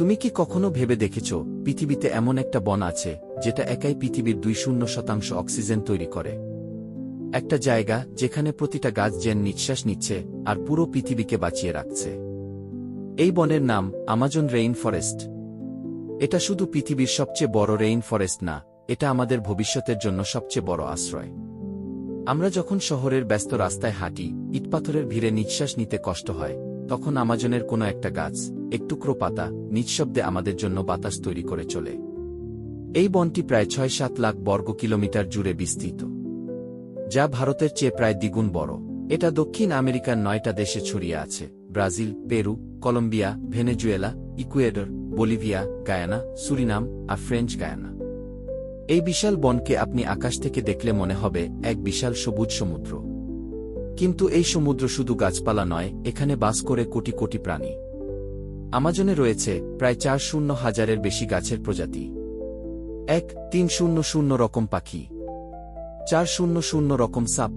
তুমি কি কখনো ভেবে দেখেছ, পৃথিবীতে এমন একটা বন আছে, যেটা একাই পৃথিবীর দুই শূন্য শতাংশ অক্সিজেন তৈরি করে? একটা জায়গা যেখানে প্রতিটা গাছ যেন নিঃশ্বাস নিচ্ছে, আর পুরো পৃথিবীকে বাঁচিয়ে রাখছে। এই বনের নাম আমাজন রেইন ফরেস্ট। এটা শুধু পৃথিবীর সবচেয়ে বড় রেইন ফরেস্ট না, এটা আমাদের ভবিষ্যতের জন্য সবচেয়ে বড় আশ্রয়। আমরা যখন শহরের ব্যস্ত রাস্তায় হাঁটি, ইটপাথরের ভিড়ে নিঃশ্বাস নিতে কষ্ট হয়, তখন আমাজনের কোনো একটা গাছ একটুকরো পাতা নিঃশব্দে আমাদের জন্য বাতাস তৈরি করে চলে। এই বনটি প্রায় ছয় সাত লাখ বর্গ কিলোমিটার জুড়ে বিস্তৃত। যা ভারতের চেয়ে প্রায় দ্বিগুণ বড়। এটা দক্ষিণ আমেরিকার নয়টা দেশে ছড়িয়ে আছে। Brazil, Peru, Colombia, Venezuela, Ecuador, Bolivia, Guyana, Suriname আর ফ্রেঞ্চ গায়ানা। এই বিশাল বনকে আপনি আকাশ থেকে দেখলে মনে হবে এক বিশাল সবুজ সমুদ্র। কিন্তু এই সমুদ্র শুধু গাছপালা নয়, এখানে বাস করে কোটি কোটি প্রাণী। আমাজনে রয়েছে প্রায় চার শূন্য হাজারের বেশি গাছের প্রজাতি। এক, তিন শূন্য শূন্য রকম পাখি। চার শূন্য শূন্য রকম সাপ।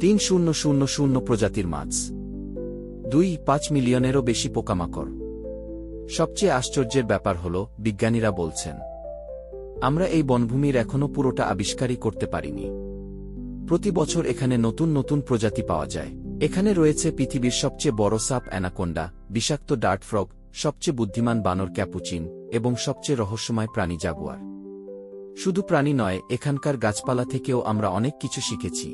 তিন শূন্য শূন্য শূন্য প্রজাতির মাছ। দুই, পাঁচ মিলিয়নেরও বেশি পোকামাকড়। সবচেয়ে আশ্চর্যের ব্যাপার হল, বিজ্ঞানীরা বলছেন, আমরা এই বনভূমির এখনও পুরোটা আবিষ্কারই করতে পারিনি। প্রতি বছর এখানে নতুন নতুন প্রজাতি পাওয়া যায়। এখানে রয়েছে পৃথিবীর সবচেয়ে বড় সাপ অ্যানাকোন্ডা, বিষাক্ত ডার্ট ফ্রগ, সবচেয়ে বুদ্ধিমান বানর ক্যাপুচিন, এবং সবচেয়ে রহস্যময় প্রাণী জাগুয়ার। শুধু প্রাণী নয়, এখানকার গাছপালা থেকেও আমরা অনেক কিছু শিখেছি।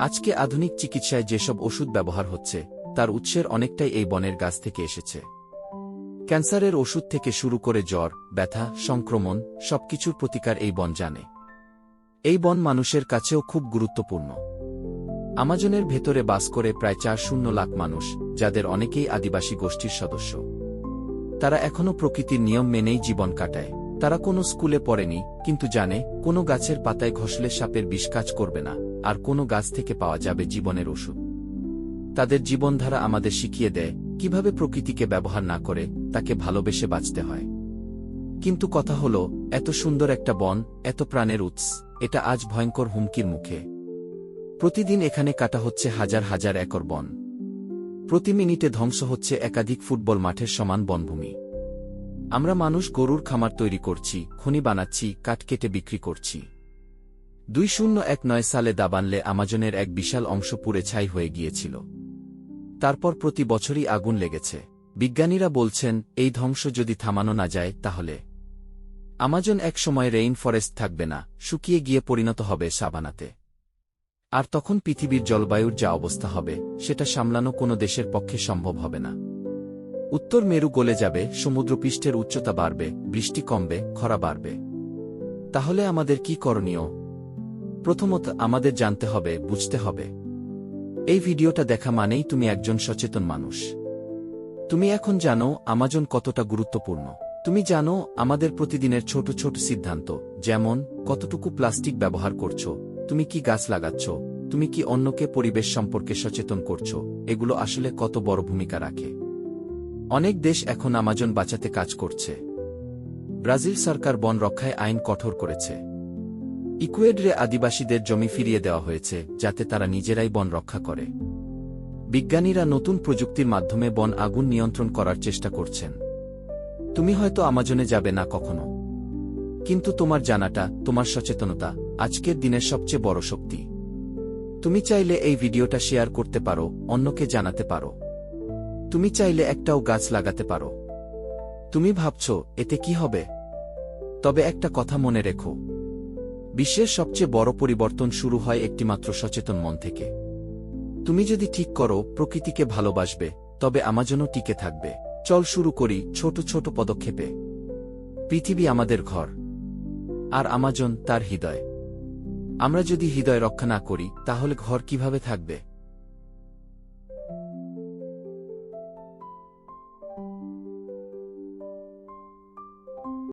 আজকে আধুনিক চিকিৎসায় যেসব ওষুধ ব্যবহার হচ্ছে, তার উৎসের অনেকটাই এই বনের গাছ থেকে এসেছে। ক্যান্সারের ওষুধ থেকে শুরু করে জ্বর, ব্যথা, সংক্রমণ, সবকিছুর প্রতিকার এই বন জানে। এই বন মানুষের কাছেও খুব গুরুত্বপূর্ণ। আমাজনের ভেতরে বাস করে প্রায় চার শূন্য লাখ মানুষ, যাদের অনেকেই আদিবাসী গোষ্ঠীর সদস্য। তারা এখনও প্রকৃতির নিয়ম মেনেই জীবন কাটায়। তারা কোনো স্কুলে পড়েনি, কিন্তু জানে, কোনো গাছের পাতায় ঘষলে সাপের বিষ কাজ করবে না, আর কোনো গাছ থেকে পাওয়া যাবে জীবনের ওষুধ। তাদের জীবনধারা আমাদের শিখিয়ে দেয়, কীভাবে প্রকৃতিকে ব্যবহার না করে তাকে ভালোবেসে বাঁচতে হয়। কিন্তু কথা হল, এত সুন্দর একটা বন, এত প্রাণের উৎস, এটা আজ ভয়ঙ্কর হুমকির মুখে। প্রতিদিন এখানে কাটা হচ্ছে হাজার হাজার একর বন। প্রতি মিনিটে ধ্বংস হচ্ছে একাধিক ফুটবল মাঠের সমান বনভূমি। আমরা মানুষ গরুর খামার তৈরি করছি, খনি বানাচ্ছি, কাঠ কেটে বিক্রি করছি। দুই শূন্য এক নয় সালে দাবানলে আমাজনের এক বিশাল অংশ পুড়ে ছাই হয়ে গিয়েছিল। তারপর প্রতি বছরই আগুন লেগেছে। বিজ্ঞানীরা বলছেন, এই ধ্বংস যদি থামানো না যায়, তাহলে আমাজন এক সময় রেইন ফরেস্ট থাকবে না, শুকিয়ে গিয়ে পরিণত হবে সাবানাতে। আর তখন পৃথিবীর জলবায়ুর যা অবস্থা হবে, সেটা সামলানো কোনো দেশের পক্ষে সম্ভব হবে না। উত্তর মেরু গলে যাবে, সমুদ্রপৃষ্ঠের উচ্চতা বাড়বে, বৃষ্টি কমবে, খরা বাড়বে। তাহলে আমাদের কি করণীয়? প্রথমত আমাদের জানতে হবে, বুঝতে হবে। এই ভিডিওটা দেখা মানেই তুমি একজন সচেতন মানুষ। তুমি এখন জানো, আমাজন কতটা গুরুত্বপূর্ণ। তুমি জানো, আমাদের প্রতিদিনের ছোট ছোট সিদ্ধান্ত, যেমন, কতটুকু প্লাস্টিক ব্যবহার করছ তুমি কি গাছ লাগাচ্ছ? তুমি কি অন্যকে পরিবেশ সম্পর্কে সচেতন করছ? এগুলো আসলে কত বড় ভূমিকা রাখে? অনেক দেশ এখন আমাজন বাঁচাতে কাজ করছে। ব্রাজিল সরকার বন রক্ষায় আইন কঠোর করেছে। ইকুয়েডরে আদিবাসীদের জমি ফিরিয়ে দেওয়া হয়েছে, যাতে তারা নিজেরাই বন রক্ষা করে। বিজ্ঞানীরা নতুন প্রযুক্তির মাধ্যমে বন আগুন নিয়ন্ত্রণ করার চেষ্টা করছেন। তুমি হয়তো আমাজনে যাবে না কখনো। কিন্তু তোমার জানাটা, তোমার সচেতনতা আজকের দিনের সবচেয়ে বড় শক্তি। তুমি চাইলে এই ভিডিওটা শেয়ার করতে পারো, অন্যকে জানাতে পারো। তুমি চাইলে একটাও গাছ লাগাতে পারো। তুমি ভাবছ, এতে কি হবে? তবে একটা কথা মনে রেখো। বিশ্বের সবচেয়ে বড় পরিবর্তন শুরু হয় একটিমাত্র সচেতন মন থেকে। তুমি যদি ঠিক করো, প্রকৃতিকে ভালোবাসবে, তবে আমাজনও টিকে থাকবে। চল শুরু করি ছোট ছোট পদক্ষেপে। পৃথিবী আমাদের ঘর। আর আমাজন তার হৃদয়। আমরা যদি হৃদয় রক্ষা না করি তাহলে ঘর কীভাবে থাকবে?